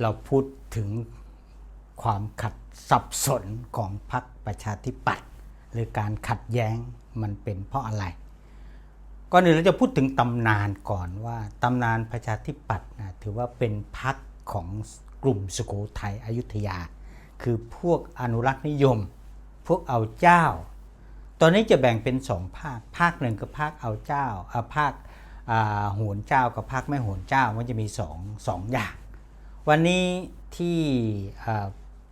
เราพูดถึงความขัดสับสนของพรรคประชาธิปัตย์หรือการขัดแย้งมันเป็นเพราะอะไรก่อนอื่นเราจะพูดถึงตำนานก่อนว่าตำนานประชาธิปัตย์นะถือว่าเป็นพรรคของกลุ่มสุโขทัยอยุธยา คือพวกอนุรักษ์นิยม พวกเอาเจ้า ตอนนี้จะแบ่งเป็นสองภาค ภาคหนึ่งคือภาคเอาเจ้าภาคอ่าโหนเจ้ากับภาคไม่โหนเจ้ามันจะมีสองสองอย่าง วันนี้ที่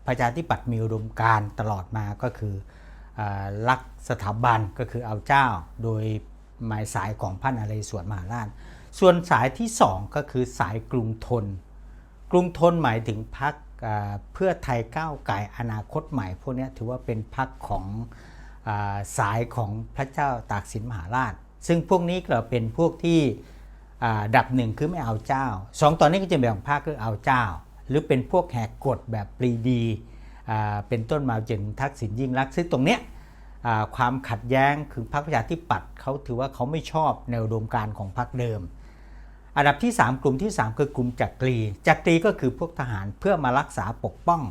ประชาธิปัตย์มีอุดมการตลอดมาก็คืออารักสถาบันก็คือเอาเจ้าโดยหมายสายของพระนเรศวรมหาราช ส่วนสายที่สองก็คือสายกรุงทน กรุงทนหมายถึงพรรคอ่าเพื่อไทยก้าวไก่อนาคตใหม่ พวกนี้ถือว่าเป็นพรรคของอสายของพระเจ้าตากสินมหาราช ซึ่งพวกนี้ก็เป็นพวกที่ ดับหนึ่งคือไม่เอาเจ้าสองตอนนี้ก็จะแบ่งภาคคือเอาเจ้า หรือเป็นพวกแหกกฎแบบปรีดีเป็นต้นมาจนทักษิณยิ่งรักซึ่งตรงเนี้ยความขัดแย้งคือพรรคประชาธิปัตย์เขาถือว่าเขาไม่ชอบแนวอุดมการของพรรคเดิม อันดับที่ 3 กลุ่มที่ 3 คือกลุ่มจักรีจักรีก็คือพวกทหารเพื่อมารักษาปกป้อง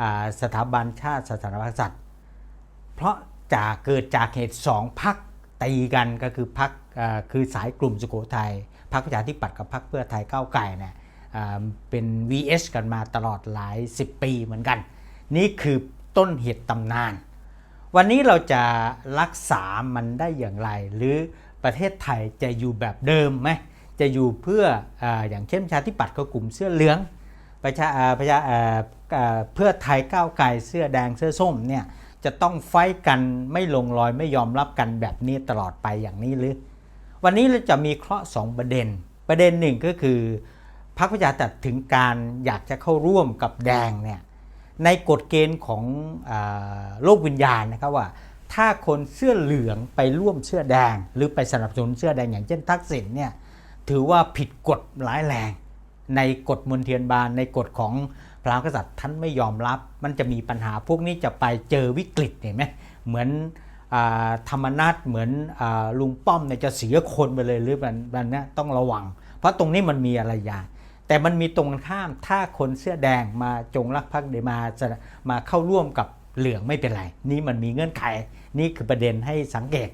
อสถาบันชาติศาสนาัตริย์เพราะจากเกิดจากเหตุสองพักตีกันก็คือพัก คือสายกลุ่มสุโขทัยพักประชาธิปัตย์กับพักเพื่อไทยก้าวไก่เนี่ยเป็น VS กันมาตลอดหลาย 10 ปีเหมือนกัน นี่คือต้นเหตุตำนาน วันนี้เราจะรักษามันได้อย่างไร หรือประเทศไทยจะอยู่แบบเดิมไหมจะอยู่เพื่อออย่างเช่นประชาธิปัตย์ก็กลุ่มเสื้อเหลืองประชาประชาเพื่อไทยก้าวไกลเสื้อแดงเสื้อส้มเนี่ยจะต้องไฟกันไม่ลงรอยไม่ยอมรับกันแบบนี้ตลอดไปอย่างนี้หรือ วันนี้เราจะมีเคราะห์สองประเด็น ประเด็นหนึ่งก็คือพรรคประชาธิปัตย์ถึงการอยากจะเข้าร่วมกับแดงเนี่ยในกฎเกณฑ์ของอโลกวิญญาณนะครับว่า ถ้าคนเสื้อเหลืองไปร่วมเสื้อแดง หรือไปสนับสนุนเสื้อแดงอย่างเช่นทักษิณเนี่ยถือว่าผิดกฎร้ายแรง ในกฎมนเทียนบานในกฎของพระมหากษัตริย์ท่านไม่ยอมรับ มันจะมีปัญหาพวกนี้จะไปเจอวิกฤตเห็นไหมเหมือน ธรรมนัตเหมือนอลุงป้อมเนี่ยจะเสียคนไปเลยหรือมันมันนี้ยต้องระวัง เพราะตรงนี้มันมีอะไรอย่างแต่มันมีตรงกันข้ามถ้าคนเสื้อแดงมาจงรักภักดีมาจะมาเข้าร่วมกับเหลืองไม่เป็นไร นี่มันมีเงื่อนไข นี่คือประเด็นให้สังเกต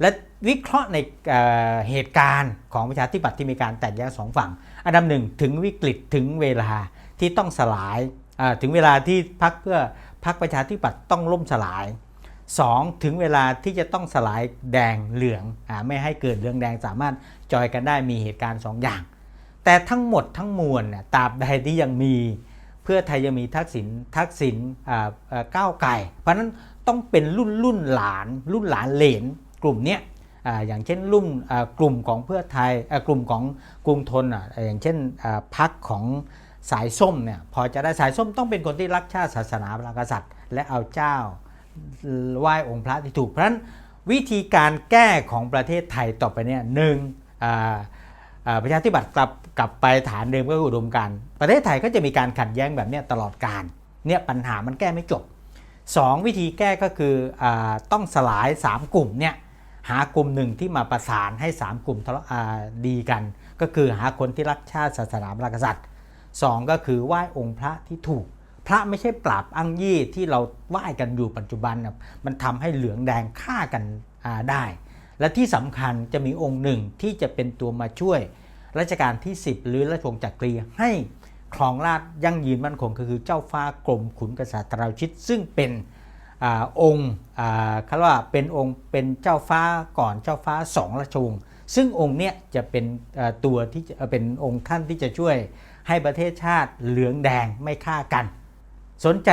และวิเคราะห์ในเเหตุการณ์ของประชาธิปัตย์ที่มีการแตกแยกสองฝั่ง อันดับหนึ่งถึงวิกฤตถึงเวลาที่ต้องสลายถึงเวลาที่พักเพื่อพักประชาธิปัตย์ต้องล่มสลาย 2. ถึงเวลาที่จะต้องสลายแดงเหลืองอไม่ให้เกิดเหลืองแดงสามารถจอยกันได้มีเหตุการณ์ 2 อย่าง แต่ทั้งหมดทั้งมวลเนี่ยตราบใดที่ยังมีเพื่อไทยยังมีทักษิณทักษิณก้าวไก่ เพราะนั้นต้องเป็นรุ่นรุ่นหลาน รุ่นหลานเหลนกลุ่มเนี้ยออย่างเช่นรุ่นกลุ่มของเพื่อไทยกลุ่มของกรุงทนออย่างเช่นพักของสายส้มเนี่ยพอจะได้สายส้มต้องเป็นคนที่รักชาติศาสนาพระมหากษัตริย์ และเอาเจ้า ไหว้องค์พระที่ถูกเพราะฉะนั้นวิธีการแก้ของประเทศไทยต่อไปเนี่ยหนึ่งประชาธิปัตย์กลับกลับไปฐานเดิมก็คืออุดมการประเทศไทยก็จะมีการขัดแย้งแบบนี้ตลอดการเนี่ยปัญหามันแก้ไม่จบ 2 วิธีแก้ก็คืออต้องสลาย 3 กลุ่มเนี่ยหากลุ่มหนึ่งที่มาประสานให้ 3 กลุ่มทะเลาะดีกัน ก็คือหาคนที่รักชาติศาสนาพระกษัตริย์สองก็คือไหว้องค์พระที่ถูก พระไม่ใช่ปราบอังยี่ที่เราไหว้กันอยู่ปัจจุบันนะมันทำให้เหลืองแดงฆ่ากันได้ และที่สำคัญจะมีองค์หนึ่งที่จะเป็นตัวมาช่วยรัชกาลที่ 10 หรือราชวงศ์จักรีให้ครองราชยั่งยืนมั่นคงก็คือเจ้าฟ้ากรมขุนกษัตริย์ตราชิต ซึ่งเป็นอองค์เขาว่าเป็นองค์เป็นเจ้าฟ้าก่อนเจ้าฟ้าสองราชวงศ์ซึ่งองค์เนี้ยจะเป็นตัวที่จะเป็นองค์ท่านที่จะช่วยให้ประเทศชาติเหลืองแดงไม่ฆ่ากัน สนใจ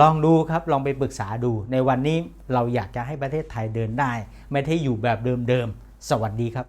ลองดูครับลองไปปรึกษาดู ในวันนี้เราอยากจะให้ประเทศไทยเดินได้ ไม่ได้อยู่แบบเดิมๆสวัสดีครับ